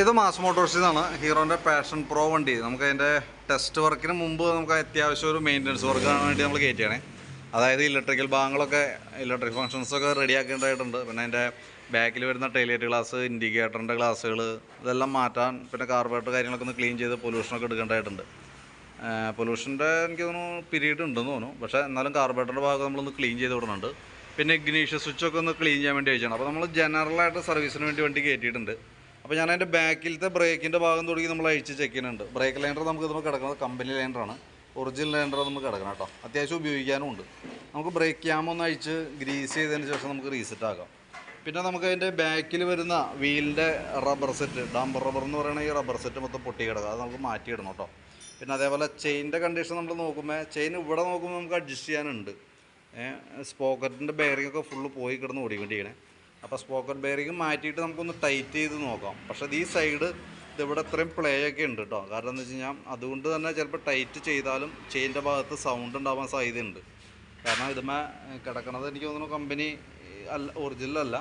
ഇത് മാസ് മോട്ടോഴ്സിൽ നിന്നാണ് ഹീറോന്റെ passion pro വണ്ടി. നമുക്ക് അതിന്റെ ടെസ്റ്റ് വർക്കിന് മുമ്പ് നമുക്ക് അത്യാവശ്യം ഒരു മെയിന്റനൻസ് വർക്കാണ് വേണ്ടി നമ്മൾ കയറ്റിയാണേ അതായത് ഇലക്ട്രിക്കൽ ഭാഗങ്ങളൊക്കെ ഇലക്ട്രിക് ഫങ്ഷൻസൊക്കെ റെഡി ആക്കേണ്ടതായിട്ടുണ്ട്. പിന്നെ അതിന്റെ ബാക്കിൽ വരുന്ന ടൈലേറ്റ് ഗ്ലാസ് ഇൻഡിക്കേറ്ററിന്റെ ഗ്ലാസ്സുകൾ ഇതെല്ലാം മാറ്റാൻ പിന്നെ കാർബറേറ്റർ കാര്യങ്ങളൊക്കെ ഒന്ന് ക്ലീൻ ചെയ്ത് പൊല്യൂഷനൊക്കെ എടുക്കേണ്ടതായിട്ടുണ്ട്. പൊല്യൂഷന്റെ എനിക്ക് തോന്നുന്നു പീരീഡ് ഉണ്ടെന്ന് തോന്നുന്നു. പക്ഷേ എന്നാലും കാർബറേറ്ററിന്റെ ഭാഗം നമ്മളൊന്ന് ക്ലീൻ ചെയ്ത് വിടുന്നുണ്ട് പിന്നെ ഇഗ്നീഷ്യ സ്വിച്ചൊക്കെ ഒന്ന് ക്ലീൻ ചെയ്യാൻ വേണ്ടി വെച്ചാണ്. അപ്പോൾ നമ്മൾ ജനറലായിട്ട് സർവീസിന് വേണ്ടി വണ്ടി കയറ്റിയിട്ടുണ്ട് അപ്പോൾ ഞാൻ അതിന്റെ ബാക്കിലത്തെ ബ്രേക്കിന്റെ ഭാഗം തുടങ്ങി നമ്മൾ അഴിച്ച് ചെക്ക് ചെയ്യുന്നുണ്ട്. ബ്രേക്ക് ലൈൻഡർ നമുക്ക് നമുക്ക് കിടക്കുന്നത് കമ്പനി ലൈൻഡറാണ് ഒറിജിനൽ ലൈൻഡർ നമുക്ക് കിടക്കണം കേട്ടോ. അത്യാവശ്യം ഉപയോഗിക്കാനും ഉണ്ട്. നമുക്ക് ബ്രേക്ക് ക്യാം ഒന്ന് അഴിച്ച് ഗ്രീസ് ചെയ്തതിന് ശേഷം നമുക്ക് റീസെറ്റ് ആക്കാം. പിന്നെ നമുക്ക് അതിന്റെ ബാക്കിൽ വരുന്ന വീലിന്റെ റബ്ബർ സെറ്റ് ഡാംബർ റബ്ബർ എന്ന് പറയുന്ന ഈ റബ്ബർ സെറ്റ് മൊത്തം പൊട്ടി കിടക്കുക അത് നമുക്ക് മാറ്റിയിടണം കേട്ടോ. പിന്നെ അതേപോലെ ചെയിന്റെ കണ്ടീഷൻ നമ്മൾ നോക്കുമ്പോൾ ചെയിൻ ഇവിടെ നോക്കുമ്പോൾ നമുക്ക് അഡ്ജസ്റ്റ് ചെയ്യാനുണ്ട്. സ്പോക്കറ്റിന്റെ ബെയറിംഗ് ഒക്കെ ഫുള്ള് പോയി കിടന്ന് ഓടിക്കൊണ്ടിരിക്കണേ. അപ്പോൾ സ്പോക്കൺ ബെയറിങ് മാറ്റിയിട്ട് നമുക്കൊന്ന് ടൈറ്റ് ചെയ്ത് നോക്കാം. പക്ഷേ ഈ സൈഡ് ഇതിവിടെ ഇത്രയും പ്ലേ ഒക്കെ ഉണ്ട് കേട്ടോ കാരണം എന്ന് വെച്ച് കഴിഞ്ഞാൽ അതുകൊണ്ട് തന്നെ ചിലപ്പോൾ ടൈറ്റ് ചെയ്താലും ചെയിന്റെ ഭാഗത്ത് സൗണ്ട് ഉണ്ടാവാൻ സാധ്യതയുണ്ട്. കാരണം ഇതുമേ കിടക്കണത് എനിക്ക് തോന്നുന്നു കമ്പനി അല്ല ഒറിജിനൽ അല്ല.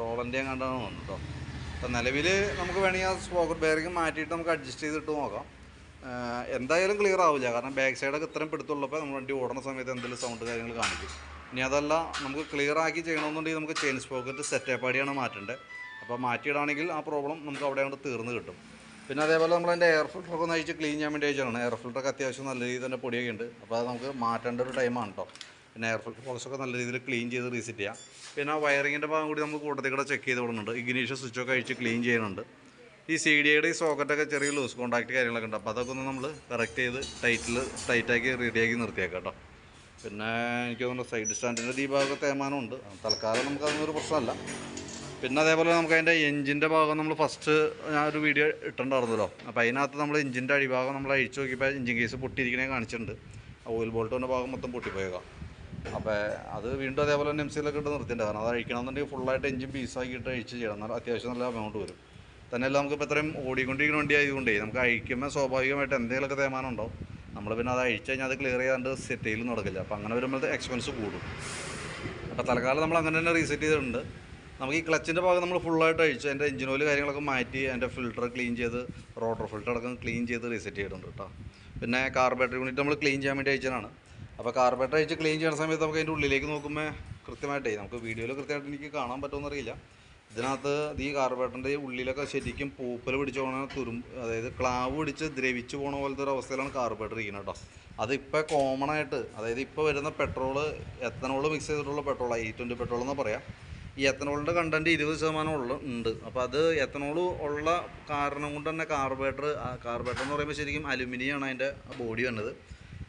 റോളന്റെ കണ്ടാണ് തോന്നുന്നു കേട്ടോ അപ്പം നിലവിൽ നമുക്ക് വേണമെങ്കിൽ ആ സ്പോക്കർ ബെയറിങ് മാറ്റിയിട്ട് നമുക്ക് അഡ്ജസ്റ്റ് ചെയ്തിട്ട് നോക്കാം. എന്തായാലും ക്ലിയർ ആവില്ല. കാരണം ബാക്ക് സൈഡൊക്കെ ഇത്രയും പിടുത്തുള്ളപ്പോൾ നമ്മൾ വണ്ടി ഓടുന്ന സമയത്ത് എന്തെങ്കിലും സൗണ്ട് കാര്യങ്ങൾ കാണിക്കും. ഇനി അതല്ല നമുക്ക് ക്ലിയർ ആക്കി ചെയ്യണമെന്നുണ്ടെങ്കിൽ നമുക്ക് ചെയിൻ സ്പോക്കറ്റ് സെറ്റപ്പ് അടിയാണ് മാറ്റേണ്ടത് അപ്പോൾ മാറ്റിയിടാണെങ്കിൽ ആ പ്രോബ്ലം നമുക്ക് അവിടെ അങ്ങോട്ട് തീർന്ന് കിട്ടും. പിന്നെ അതേപോലെ നമ്മൾ അതിന്റെ എയർ ഫിൽറ്ററൊക്കെ ഒന്ന് ക്ലീൻ ചെയ്യാൻ വേണ്ടി അയച്ചാണ് എയർ ഫിൽറ്ററൊക്കെ അത്യാവശ്യം നല്ല രീതിയിൽ തന്നെ പൊടിയൊക്കെ ഉണ്ട്. അപ്പോൾ അത് നമുക്ക് മാറ്റേണ്ട ഒരു ടൈമാണ് കേട്ടോ പിന്നെ എയർ ഫിൽറ്റർ ബോക്സൊക്കെ നല്ല രീതിയിൽ ക്ലീൻ ചെയ്ത് റീസെറ്റ് ചെയ്യാം. പിന്നെ ആ വയറിങ്ങിന്റെ ഭാഗം കൂടി നമുക്ക് കൂട്ടത്തിൽ കൂടെ ചെക്ക് ചെയ്ത് വിടുന്നുണ്ട് ഇഗ്നീഷ്യൻ സ്വിച്ചൊക്കെ അഴിച്ച് ക്ലീൻ ചെയ്യുന്നുണ്ട്. ഈ സി ഡി ഐയുടെ ഈ സോക്കറ്റൊക്കെ ചെറിയ ലൂസ് കോൺടാക്റ്റ് കാര്യങ്ങളൊക്കെ ഉണ്ട്. അപ്പോൾ അതൊക്കെ ഒന്ന് നമ്മൾ കറക്റ്റ് ചെയ്ത് ടൈറ്റിൽ ടൈറ്റാക്കി റെഡിയാക്കി നിർത്തിയേക്കാം കേട്ടോ പിന്നെ എനിക്ക് തോന്നുന്നു സൈഡ് സ്റ്റാൻഡിന്റെ ഈ ഭാഗത്ത് തേമാനം ഉണ്ട്. തൽക്കാലം നമുക്ക് അതൊന്നൊരു പ്രശ്നമല്ല. പിന്നെ അതേപോലെ നമുക്ക് അതിന്റെ എഞ്ചിന്റെ ഭാഗം നമ്മൾ ഫസ്റ്റ് ഞാൻ ഒരു വീഡിയോ ഇട്ടിട്ടുണ്ടായിരുന്നല്ലോ. അപ്പോൾ അതിനകത്ത് നമ്മൾ എഞ്ചിന്റെ അടിഭാഗം നമ്മൾ അഴിച്ചു നോക്കിയപ്പോൾ എഞ്ചിൻ കേസ് പൊട്ടിയിരിക്കണേ കാണിച്ചിട്ടുണ്ട്. ഓയിൽ ബോൾട്ടിന്റെ ഭാഗം മൊത്തം പൊട്ടിപ്പോയേക്കാം. അപ്പോൾ അത് വീണ്ടും അതേപോലെ തന്നെ എം സിയിലൊക്കെ ഇട്ട് നിർത്തിയിട്ടുണ്ട്. കാരണം അത് അഴിക്കണമെന്നുണ്ടെങ്കിൽ ഫുള്ളായിട്ട് എഞ്ചിൻ പീസാക്കിയിട്ട് അഴിച്ച് ചെയ്യണം. എന്നാൽ അത്യാവശ്യം നല്ല എമൗണ്ട് വരും. തന്നെയല്ല നമുക്ക് ഇപ്പോൾ ഇത്രയും ഓടിക്കൊണ്ടിരിക്കുന്ന വണ്ടി ആയതുകൊണ്ടേ നമുക്ക് അഴിക്കുമ്പോൾ സ്വാഭാവികമായിട്ട് എന്തെങ്കിലുമൊക്കെ തേമാനം ഉണ്ടാവും. നമ്മൾ പിന്നെ അത് അഴിച്ചു കഴിഞ്ഞാൽ അത് ക്ലിയർ ചെയ്യാണ്ട് സെറ്റ് നടക്കില്ല. അപ്പോൾ അങ്ങനെ വരുമ്പോൾ എക്സ്പെൻസ് കൂടും. അപ്പോൾ തൽക്കാലം നമ്മൾ അങ്ങനെ തന്നെ റീസെറ്റ് ചെയ്തിട്ടുണ്ട്. നമുക്ക് ഈ ക്ലച്ചിന്റെ ഭാഗം നമ്മൾ ഫുള്ളായിട്ട് അഴിച്ചു അതിന്റെ എഞ്ചിൻ ഓയിൽ കാര്യങ്ങളൊക്കെ മാറ്റി അതിന്റെ ഫിൽറ്റർ ക്ലീൻ ചെയ്ത് റോട്ടർ ഫിൽറ്റർ അടക്കം ക്ലീൻ ചെയ്ത് റീസെറ്റ് ചെയ്തിട്ടുണ്ട് കേട്ടോ പിന്നെ കാർബറേറ്റർ യൂണിറ്റ് നമ്മൾ ക്ലീൻ ചെയ്യാൻ വേണ്ടി അയച്ചതാണ് അപ്പോൾ കാർബറേറ്റർ അയച്ച് ക്ലീൻ ചെയ്യുന്ന സമയത്ത് നമുക്ക് അതിന്റെ ഉള്ളിലേക്ക് നോക്കുമ്പോൾ കൃത്യമായിട്ടേ നമുക്ക് വീഡിയോയിൽ കൃത്യമായിട്ട് എനിക്ക് കാണാൻ പറ്റുമെന്ന് അറിയില്ല ഇതിനകത്ത് ഈ കാർബേറ്ററിന്റെ ഉള്ളിലൊക്കെ ശരിക്കും പൂപ്പൽ പിടിച്ച് പോകണ തുരും അതായത് ക്ലാവ് പിടിച്ച് ദ്രവിച്ചു പോണ പോലത്തെ ഒരു അവസ്ഥയിലാണ് കാർബേറ്റർ ഇരിക്കുന്നത് കേട്ടോ. അതിപ്പോൾ കോമൺ ആയിട്ട് അതായത് ഇപ്പോൾ വരുന്ന പെട്രോൾ എത്തനോൾ മിക്സ് ചെയ്തിട്ടുള്ള പെട്രോൾ ഐ ട്വന്റി പെട്രോൾ എന്ന് പറയാം. ഈ എത്തനോളിന്റെ കണ്ടന്റ് ഇരുപത് ശതമാനം ഉള്ള ഉണ്ട്. അപ്പോൾ അത് എത്തനോൾ ഉള്ള കാരണം കൊണ്ട് തന്നെ കാർബേറ്റർ കാർബേറ്റർ എന്ന് പറയുമ്പോൾ ശരിക്കും അലുമിനിയമാണ് അതിന്റെ ബോഡി വന്നത്.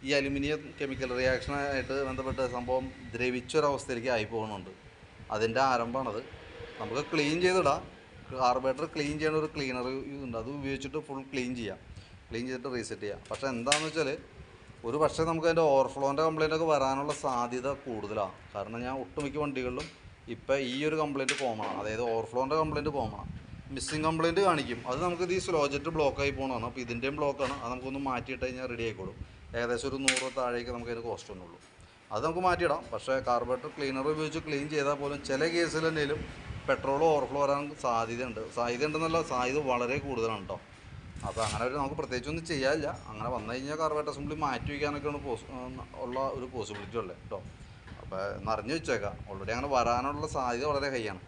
ഈ അലുമിനിയം കെമിക്കൽ റിയാക്ഷനായിട്ട് ബന്ധപ്പെട്ട സംഭവം ദ്രവിച്ചൊരവസ്ഥയിലേക്ക് ആയി പോകുന്നുണ്ട്. അതിന്റെ ആരംഭമാണത്. നമുക്ക് ക്ലീൻ ചെയ്തിടാം. കാർബറേറ്റർ ക്ലീൻ ചെയ്യണ ഒരു ക്ലീനർ ഉണ്ട് അത് ഉപയോഗിച്ചിട്ട് ഫുൾ ക്ലീൻ ചെയ്യാം. ക്ലീൻ ചെയ്തിട്ട് റീസെറ്റ് ചെയ്യാം. പക്ഷേ എന്താണെന്ന് വെച്ചാൽ ഒരു പക്ഷേ നമുക്ക് അതിന്റെ ഓവർഫ്ലോന്റെ കംപ്ലയിന്റ് ഒക്കെ വരാനുള്ള സാധ്യത കൂടുതലാണ്. കാരണം ഞാൻ ഒട്ടുമിക്ക വണ്ടികളിലും ഇപ്പോൾ ഈ ഒരു കംപ്ലയിന്റ് കോമൺ ആണ്. അതായത് ഓവർഫ്ലോന്റെ കംപ്ലയിന്റ് കോമൺ ആണ്. മിസ്സിങ് കംപ്ലയിന്റ് കാണിക്കും. അത് നമുക്ക് ഈ സ്ലോജറ്റ് ബ്ലോക്ക് ആയി പോകണതാണ് അപ്പോൾ ഇതിന്റെയും ബ്ലോക്കാണ് അത് നമുക്കൊന്ന് മാറ്റിയിട്ട് കഴിഞ്ഞാൽ റെഡി ആയിക്കോളും. ഏകദേശം ഒരു നൂറ് താഴേക്ക് നമുക്ക് അതിന് കോസ്റ്റ് ഒന്നുള്ളൂ അത് നമുക്ക് മാറ്റിയിടാം. പക്ഷേ കാർബറേറ്റർ ക്ലീനർ ഉപയോഗിച്ച് ക്ലീൻ ചെയ്താൽ പോലും ചില കേസിൽ എന്തെങ്കിലും പെട്രോൾ ഓവർഫ്ലോ വരാൻ സാധ്യതയുണ്ട്. സാധ്യത ഉണ്ടെന്നല്ല സാധ്യത വളരെ കൂടുതലാണ് കേട്ടോ. അപ്പോൾ അങ്ങനെ ഒരു നമുക്ക് പ്രത്യേകിച്ചൊന്നും ചെയ്യാനില്ല. അങ്ങനെ വന്നു കഴിഞ്ഞാൽ കാർബറേറ്റർ അസംബ്ലി മാറ്റി വയ്ക്കാനൊക്കെയാണ് പോസ് ഉള്ള ഒരു പോസിബിലിറ്റി ഉള്ളത് കേട്ടോ. അപ്പോൾ നിറഞ്ഞു വെച്ചേക്കാം. ഓൾറെഡി അങ്ങനെ വരാനുള്ള സാധ്യത വളരെ ഹൈയാണ്.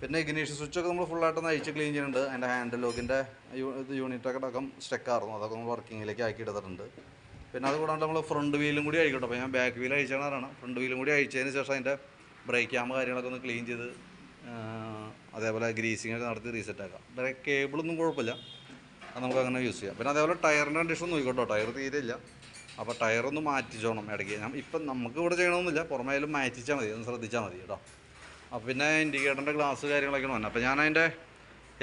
പിന്നെ ഇഗ്നീഷ്യൻ സ്വിച്ചൊക്കെ നമ്മൾ ഫുള്ളായിട്ട് ഒന്ന് അഴിച്ച് ക്ലീൻ ചെയ്യുന്നുണ്ട് അതിന്റെ ഹാൻഡിൽ ലോക്കിന്റെ യൂണിറ്റൊക്കെ അടക്കം സ്റ്റെക്കായിരുന്നു അതൊക്കെ നമ്മൾ വർക്കിങ്ങിലേക്ക് ആക്കി എടുത്തിട്ടുണ്ട്. പിന്നെ അത് കൂടാണ്ട് നമ്മൾ ഫ്രണ്ട് വീലും കൂടി അഴിക്കട്ടെ. അപ്പോൾ ഞാൻ ബാക്ക് വീൽ അഴിച്ചാണ് ഫ്രണ്ട് വീലും കൂടി അഴിച്ചതിന് ശേഷം അതിന്റെ ബ്രേക്ക് ക്യാമ്പ് കാര്യങ്ങളൊക്കെ ഒന്ന് ക്ലീൻ ചെയ്ത് അതേപോലെ ഗ്രീസിങ് ഒക്കെ നടത്തി റീസെറ്റ് ആക്കാം. ബ്രേക്ക് കേബിളൊന്നും കുഴപ്പമില്ല. അത് നമുക്ക് അങ്ങനെ യൂസ് ചെയ്യാം. പിന്നെ അതേപോലെ ടയറിന്റെ കണ്ടീഷൻ നോക്കിക്കോട്ടോ. ടയർ തീരെ ഇല്ല. അപ്പോൾ ടയറൊന്ന് മാറ്റിച്ചോണം ഇടയ്ക്ക്. ഞാൻ ഇപ്പം നമുക്ക് ഇവിടെ ചെയ്യണമെന്നില്ല പുറമേലും മാറ്റിച്ചാൽ മതി. ഒന്ന് ശ്രദ്ധിച്ചാൽ മതി കേട്ടോ. അപ്പോൾ പിന്നെ ഇൻഡിക്കേറ്ററിന്റെ ഗ്ലാസ് കാര്യങ്ങളൊക്കെയാണ് വന്നത് അപ്പോൾ ഞാൻ അതിന്റെ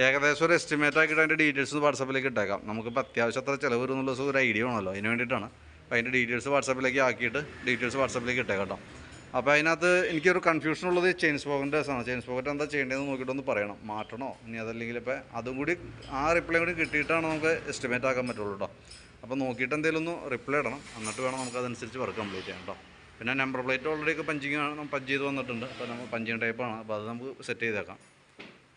ഏകദേശം ഒരു എസ്റ്റിമേറ്റ് ആക്കിയിട്ട് അതിന്റെ ഡീറ്റെയിൽസ് വാട്സപ്പിലേക്ക് ഇട്ടേക്കാം. നമുക്കിപ്പോൾ അത്യാവശ്യം അത്ര ചിലവ് വരും എന്നുള്ള ഒരു ഐഡിയ വേണമല്ലോ. അതിന് വേണ്ടിയിട്ടാണ് അപ്പോൾ അതിന്റെ ഡീറ്റെയിൽസ് വാട്സപ്പിലേക്ക് ആക്കിയിട്ട് ഡീറ്റെയിൽസ് വാട്സപ്പിലേക്ക് ഇട്ടേക്കാം കേട്ടോ. അപ്പോൾ അതിനകത്ത് എനിക്കൊരു കൺഫ്യൂഷൻ ഉള്ളത് ചെയിൻ സ്പോക്കിന്റെ രസമാണ് ചെയിൻ സ്പോക്കറ്റ് എന്താ ചെയ്യേണ്ടതെന്ന് നോക്കിയിട്ടൊന്ന് പറയണം. മാറ്റണോ? ഇനി അതല്ലെങ്കിൽ ഇപ്പോൾ അതും കൂടി ആ റിപ്ലൈ കൂടി കിട്ടിയിട്ടാണ് നമുക്ക് എസ്റ്റിമേറ്റ് ആക്കാൻ പറ്റുള്ളൂ കേട്ടോ. അപ്പോൾ നോക്കിയിട്ട് എന്തെങ്കിലും ഒന്ന് റിപ്ലൈ ഇടണം. എന്നിട്ട് വേണം നമുക്ക് അതനുസരിച്ച് വർക്ക് കംപ്ലീറ്റ് ചെയ്യാം കേട്ടോ. പിന്നെ നമ്പർ പ്ലേറ്റ് ഓൾറെഡി ഒക്കെ പഞ്ചിങ് പഞ്ച് ചെയ്ത് വന്നിട്ടുണ്ട്. അപ്പോൾ നമ്മൾ പഞ്ചിങ് ടൈപ്പാണ് അപ്പോൾ അത് നമുക്ക് സെറ്റ് ചെയ്തേക്കാം.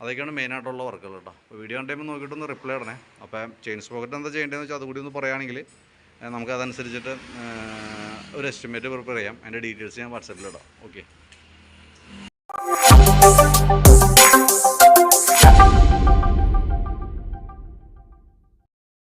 അതൊക്കെയാണ് മെയിനായിട്ടുള്ള വർക്കുകൾ കേട്ടോ. അപ്പോൾ വീഡിയോ കണ്ടുമ്പോൾ നോക്കിയിട്ടൊന്ന് റിപ്ലൈ ഇടണേ. അപ്പം ചെയിൻ സ്പോക്കറ്റ് എന്താ ചെയ്യേണ്ടതെന്ന് വെച്ചാൽ അതുകൂടി ഒന്ന് പറയുകയാണെങ്കിൽ നമുക്കതനുസരിച്ചിട്ട് ഒരു എസ്റ്റിമേറ്റ് പ്രിപ്പയർ ചെയ്യാം. അതിന്റെ ഡീറ്റെയിൽസ് ഞാൻ വാട്സപ്പിൽ ഇടാം. ഓക്കെ